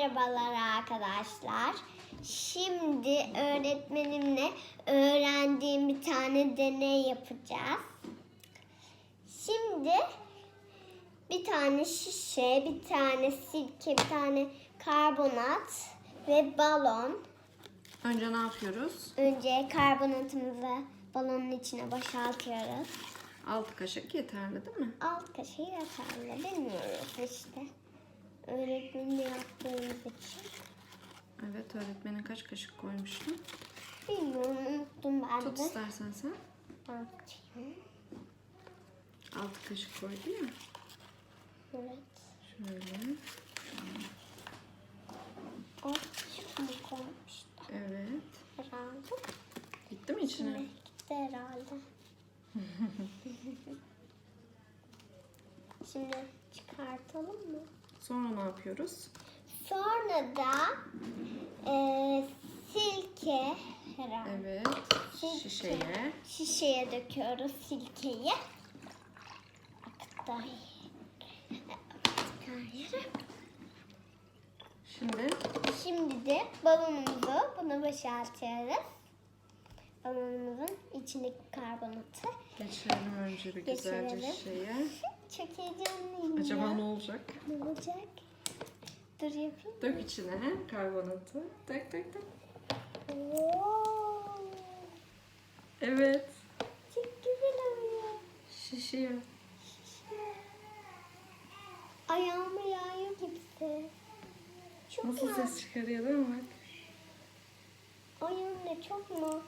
Merhabalar arkadaşlar. Şimdi öğretmenimle öğrendiğim bir tane deney yapacağız. Şimdi bir tane şişe, bir tane sirke, bir tane karbonat ve balon. Önce ne yapıyoruz? Önce karbonatımızı balonun içine boşaltıyoruz. 6 kaşık yeterli değil mi? Alt kaşığı yeterli. Bilmiyoruz işte. Öğretmenimle yaptığımız için. Evet öğretmenin kaç kaşık koymuştu? Bilmiyorum unuttum ben Tut de. istersen sen. Bakayım. 6 kaşık koydu ya. Evet. Şöyle. O şunu koymuştu Evet. herhalde. Gitti mi içine? Ne gitti herhalde. Şimdi çıkartalım mı? Sonra ne yapıyoruz? Sonra da e, silke herhalde. Evet. Silke. Şişeye. Şişeye döküyoruz silkeyi. Aktar. Şimdi Şimdi de balonumuzu buna boşaltıyoruz. Balonumuzun içindeki karbonatı. geçirelim önce bir güzelce Geçirelim. şişeye. Çok heyecanlıyım Acaba ya. ne olacak? Ne olacak? Dur yapayım. Dök içine karbonatı. Dök dök dök. Oo, Evet. çok güzel oluyor. Şişiyor. Ayağıma yağıyor gibisi. Çok Nasıl mu? ses çıkarıyor değil mi bak? Ay anne çok mu?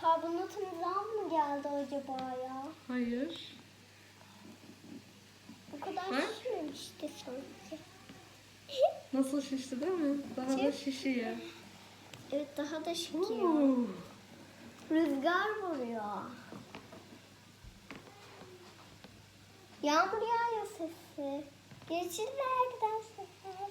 Karbonatımızdan mı geldi acaba ya? Hayır. Bu kadar Ha? şişmemişti sanki. Nasıl şişti değil mi? Daha da şişiyor. Evet daha da. Oo. Rüzgar vuruyor. Yağmur yağıyor sesi. Görüşürüz arkadaşlar.